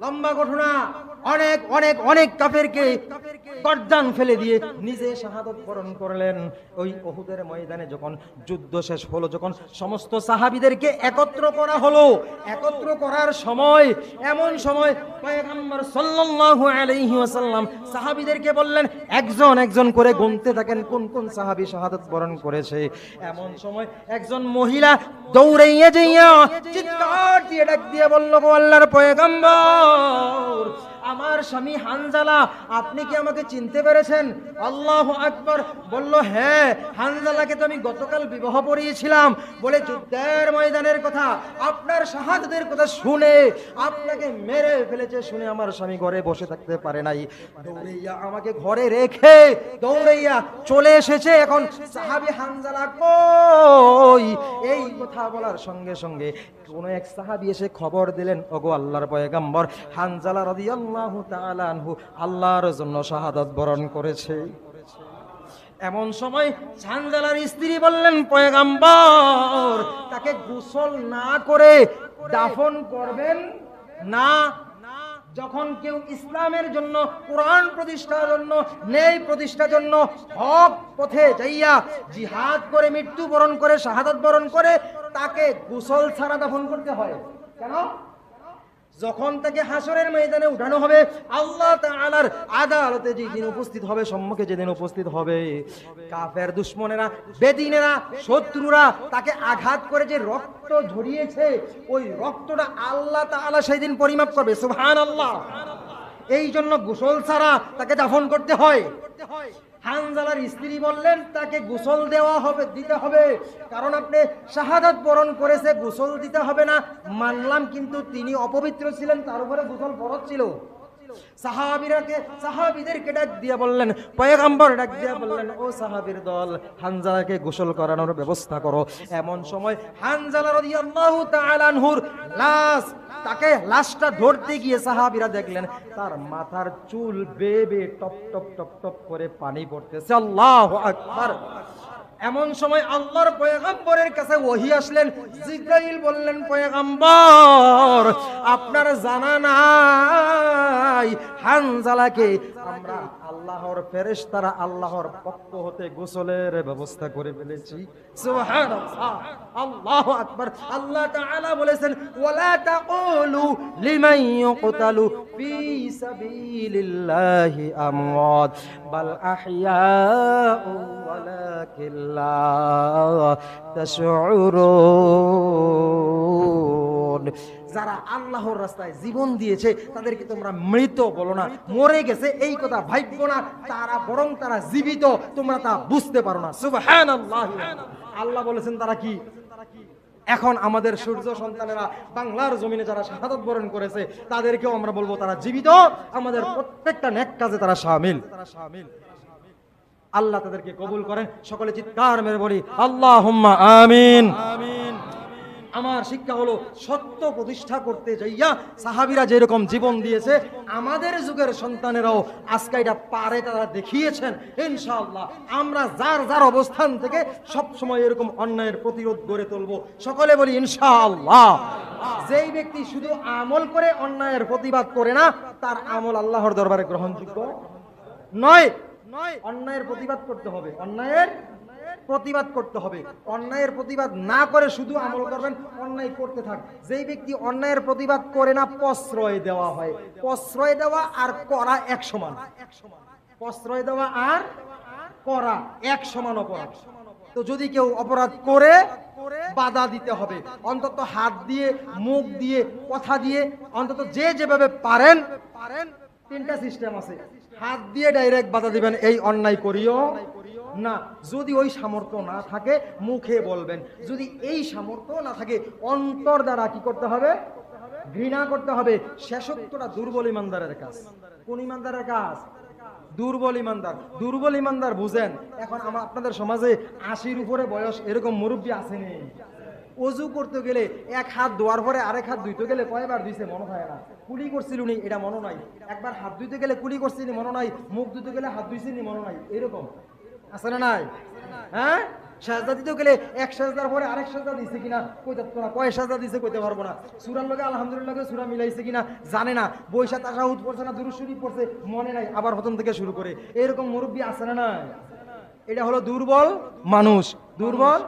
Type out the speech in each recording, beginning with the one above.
লম্বা ঘটনা। অনেক অনেক অনেক কাফেরকে গর্দান ফেলে দিয়ে নিজে শাহাদত বরণ করলেন। ওই ওহুদের ময়দানে যখন যুদ্ধ শেষ হলো, যখন সমস্ত সাহাবীদেরকে একত্র করা হলো, একত্র করার সময়, এমন সময় সাহাবীদেরকে বললেন, একজন একজন করে গুনতে থাকেন, কোন কোন সাহাবি শাহাদত বরণ করেছে? এমন সময় একজন মহিলা দৌড়াইয়া যাইয়া চিৎকার দিয়ে ডাক দিয়ে বলল আল্লাহর পয়গম্বর আমার স্বামী হানজালা, আপনি কি আমাকে চিনতে পেরেছেন? আল্লাহ আকবর। বলল হ্যাঁ হানজালাকে তো আমি গতকাল বিবাহ পড়িয়েছিলাম। বলে, যুদ্ধের ময়দানের কথা, আপনার শাহাদতের কথা শুনে আপনাকে মেরে ফেলেছে শুনে আমার স্বামী ঘরে বসে থাকতে পারে নাই। দৌড়াইয়া আমাকে ঘরে রেখে দৌড়াইয়া চলে এসেছে এখন সাহাবি হানজালা কই এই কথা বলার সঙ্গে সঙ্গে কোন এক সাহাবি এসে খবর দিলেন, ওগো আল্লাহর পয়গাম্বর, হানজালা রাদিয়াল্লাহু তাআলা আনহু আল্লাহর জন্য শাহাদাত বরণ করেছে। এমন সময় হানজালার স্ত্রী বললেন, পয়গাম্বর, তাকে গোসল না করে দাফন করবেন না যখন কেউ ইসলামের জন্য, কোরআন প্রতিষ্ঠার জন্য, ন্যায় প্রতিষ্ঠার জন্য হক পথে যাইয়া জিহাদ করে মৃত্যু বরণ করে, শাহাদত বরণ করে, তাকে গোসল ছাড়া দাফন করতে হয়। কেন? যখন তাকে হাসরের ময়দানে উঠানো হবে, আল্লাহ তাআলার আদালতে যেদিন উপস্থিত হবে, সম্মুখে যেদিন উপস্থিত হবে, কাফের দুশ্মনেরা, বেদিনেরা, শত্রুরা তাকে আঘাত করে যে রক্ত ঝরিয়েছে, ওই রক্তটা আল্লাহ তাআলা সেই পরিমাপ করবে। সুবহানাল্লাহ। এই জন্য গোসল ছাড়া তাকে দাফন করতে হয়। হানজালার স্ত্রী বললেন, তাকে গোসল দেওয়া হবে, দিতে হবে। কারণ আপনি শাহাদাত বরণ করেছে, গোসল দিতে হবে না। মানলাম কিন্তু তিনি অপবিত্র ছিলেন, তার উপরে গোসল ফরজ ছিল। সাহাবিরাকে সাহাবিদেরকে ডাক দিয়ে বললেন পয়গাম্বর ডাক দিয়ে বললেন ও সাহাবীর দল হানজালাকে গোসল করানোর ব্যবস্থা করো। এমন সময় হানজালা রাদিয়াল্লাহু তাআলা আনহুর লাশ তাকে লাশটা ধরতে গিয়ে সাহাবীরা দেখলেন তার মাথার চুল বেবে টপ টপ টপ টপ করে পানি পড়তেছে। আল্লাহু আকবার। এমন সময় আল্লাহর পয়গাম্বরের কাছে ওহি আসলেন, জিব্রাইল বললেন, পয়গাম্বর, আপনার জানা নাই, হানজালাকে। আমরা আল্লাহর ফেরেশতারা আল্লাহর পক্ষ হতে গোসলের ব্যবস্থা করে ফেলেছি। সুবহানাল্লাহ, আল্লাহু আকবার। আল্লাহ তাআলা বলেছেন, ওয়ালা তাকুলু লিমান ইউকতালু ফি সাবিলিল্লাহি আমওয়াত, বাল আহইয়াউ ওয়ালাকিন যারা আল্লাহর রাস্তায় জীবন দিয়েছে, তাদেরকে তোমরা মৃত বলো না। মরে গেছে, এই কথা ভাববো না। তারা বরং তারা জীবিত, তোমরা তা বুঝতে পারো না। আল্লাহ বলেছেন তারা কি? এখন আমাদের সূর্য সন্তানেরা বাংলার জমিনে যারা শাহাদত বরণ করেছে, তাদেরকেও আমরা বলব তারা জীবিত। আমাদের প্রত্যেকটা নেক কাজে তারা শামিল তারা শামিল আল্লাহ তাদেরকে কবুল করেন সকলে চিৎকার মেরে বলি আল্লাহ আমিন। আমিন। আমার শিক্ষা হলো সত্য প্রতিষ্ঠা করতে যাইয়া সাহাবিরা যেরকম জীবন দিয়েছে আমাদের যুগের সন্তানেরাও আজকে এটা পারে তারা দেখিয়েছেন ইনশাআল্লাহ। আমরা যার যার অবস্থান থেকে সব সময় এরকম অন্যায়ের প্রতিরোধ গড়ে তুলবো। সকলে বলি ইনশাআল্লাহ। যেই ব্যক্তি শুধু আমল করে অন্যায়ের প্রতিবাদ করে না তার আমল আল্লাহর দরবারে গ্রহণযোগ্য নয় নয়। অন্যায়ের প্রতিবাদ করতে হবে। অন্যায়ের প্রতিবাদ করতে হবে। অন্যায়ের প্রতিবাদ না করে শুধু আমল করবেন, অন্যায় করতে থাক। যেই ব্যক্তি অন্যায়ের প্রতিবাদ করে না, প্রশ্রয় দেওয়া হয়। প্রশ্রয় দেওয়া আর করা এক সমান। প্রশ্রয় দেওয়া আর করা এক সমান অপরাধ। তো যদি কেউ অপরাধ করে, বাধা দিতে হবে। অন্তত হাত দিয়ে, মুখ দিয়ে, কথা দিয়ে, অন্তত যে যেভাবে পারেন পারেন তিনটা সিস্টেম আছে। হাত দিয়ে ডাইরেক্ট বাধা দিবেন, এই অন্যায় করিও না। যদি ওই সামর্থ্য না থাকে, মুখে বলবেন। যদি এই সামর্থ্য না থাকে, অন্তর দ্বারা কি করতে হবে? ঘৃণা করতে হবে। শেষত্বটা দুর্বল ইমানদারের কাজ। কোন ইমানদারের কাজ? দুর্বল ইমানদার। দুর্বল ইমানদার বুঝেন, এখন আমার, আপনাদের সমাজে আশির উপরে বয়স এরকম মুরব্বী আসেনি অজু করতে গেলে এক হাত ধোয়ার পরে আরেক হাত ধুইতে গেলে কয়বার ধুইছে মনে হয় না। কুলি করছিল নি, এটা মনে নাই। একবার হাত ধুইতে গেলে কুলি করছিনি মনে নাই। মুখ ধুতে গেলে হাত ধুইছিনি মনে নাই। এরকম। আছে না নাই? হ্যাঁ? সাজদা দিতে গেলে এক সাজদার পরে আরেক সাজদা দিছে কিনা? কইতে পারব না। কয় সাজদা দিছে কইতে পারব না। সুরার লগে আলহামদুলিল্লাহ সুরা মিলাইছে কিনা? জানে না। বৈশা তাসাহুদ পড়ছে না, দুরুদ শরীফ পড়ছে, মনে নাই। আবার প্রথম থেকে শুরু করে। এরকম মুরব্বী আছে না নাই? এটা হলো দুর্বল মানুষ। দুর্বল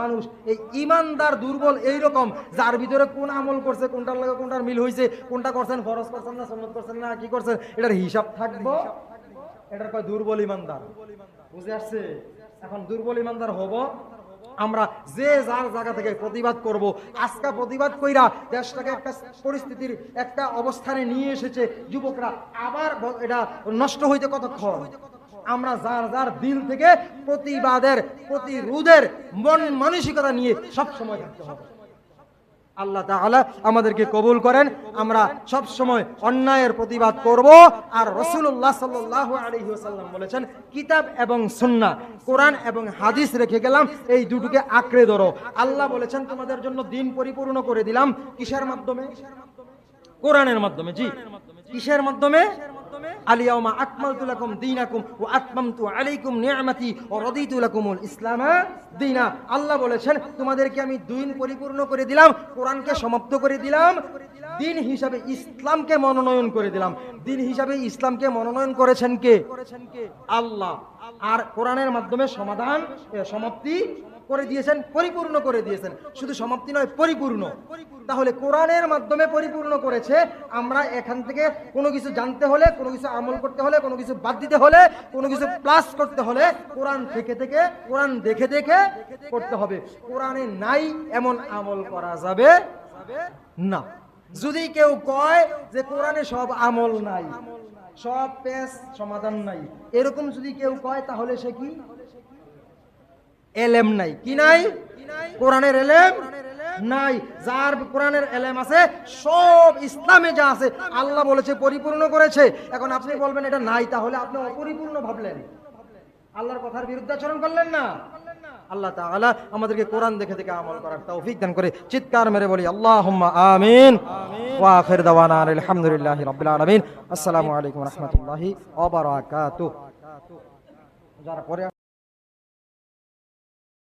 মানুষ, এই ইমানদার, দুর্বল এই রকম যার ভিতরে কোন আমল করছে, কোনটার লাগে কোনটার মিল হয়েছে কোনটা করছেন, ফরজ করছেন না সন্নত করছেন না কি করছেন, এটার হিসাব থাকব? এটার কয় দুর্বল ইমানদার। বুঝে আসছে? এখন দুর্বল ইমানদার হব, আমরা যে যার জায়গা থেকে প্রতিবাদ করব। আজকা প্রতিবাদ কইরা দেশটাকে একটা পরিস্থিতির একটা অবস্থানে নিয়ে এসেছে, যুবকরা আবার এটা নষ্ট হইতে কতক্ষণ? আমরা যার যার দিল থেকে প্রতিবাদের, প্রতিরোধের মন মানসিকতা নিয়ে সব সময় থাকতে হবে। আল্লাহ তাআলা আমাদেরকে কবুল করেন। আমরা সব সময় অন্যায়ের প্রতিবাদ করব। আর রসুল্লাহ সাল্লাহ আলাইহি বলেছেন, কিতাব এবং সুন্নাহ, কোরআন এবং হাদিস রেখে গেলাম, এই দুটোকে আঁকড়ে ধরো। আল্লাহ বলেছেন, তোমাদের জন্য দিন পরিপূর্ণ করে দিলাম। কিসের মাধ্যমে? কোরআনের মাধ্যমে, জি। কিসের মাধ্যমে? আলিয়াউমা আকমালতু লাকুম দীনাকুম ওয়া আতমামতু আলাইকুম নি'মাতি ওয়া রাদিতু লাকুমুল ইসলাম। দীনা, আল্লাহ বলেছেন, তোমাদেরকে আমি দিন পরিপূর্ণ করে দিলাম, কোরআনকে সমাপ্ত করে দিলাম, দিন হিসাবে ইসলামকে মনোনয়ন করে দিলাম। দিন হিসাবে ইসলামকে মনোনয়ন করেছেন কে? আল্লাহ। আর কোরআনের মাধ্যমে সমাধান সমাপ্তি করে দিয়েছেন, পরিপূর্ণ করে দিয়েছেন। শুধু সমাপ্তি নয়, পরিপূর্ণ। তাহলে কোরআনের মাধ্যমে পরিপূর্ণ করেছে। আমরা এখান থেকে কোনো কিছু জানতে হলে, কোনো কিছু আমল করতে হলে, কোনো কিছু বাদ দিতে হলে, কোনো কিছু প্লাস করতে হলে কোরআন থেকে থেকে, কোরআন দেখে দেখে করতে হবে। কোরআনে নাই এমন আমল করা যাবে না। যদি কেউ কয় যে কোরআনে সব আমল নাই, সব পেশ সমাধান নাই, এরকম যদি কেউ কয় তাহলে সে কি? এলেম নাই। কি নাই? কোরআনের এলেম নাই। যার কোরআনের এলেম আছে, সব ইসলামে যা আছে, আল্লাহ বলেছে, পরিপূর্ণ করেছে। এখন আপনি বলবেন, এটা নাই, তাহলে আপনি অপরিপূর্ণ ভাবলেন। আল্লাহর কথার বিরুদ্ধাচরণ করলেন না? আল্লাহ তাআলা আমাদেরকে কোরআন দেখে দেখে আমল করার তৌফিক দান করে চিৎকার মেরে বলি, আল্লাহুম্মা আমিন। ওয়া আখির দাওয়ানা আলহামদুলিল্লাহি রাব্বিল আলামিন। আসসালামু আলাইকুম রাহমাতুল্লাহি ওয়া বারাকাতুহু। যারা পরে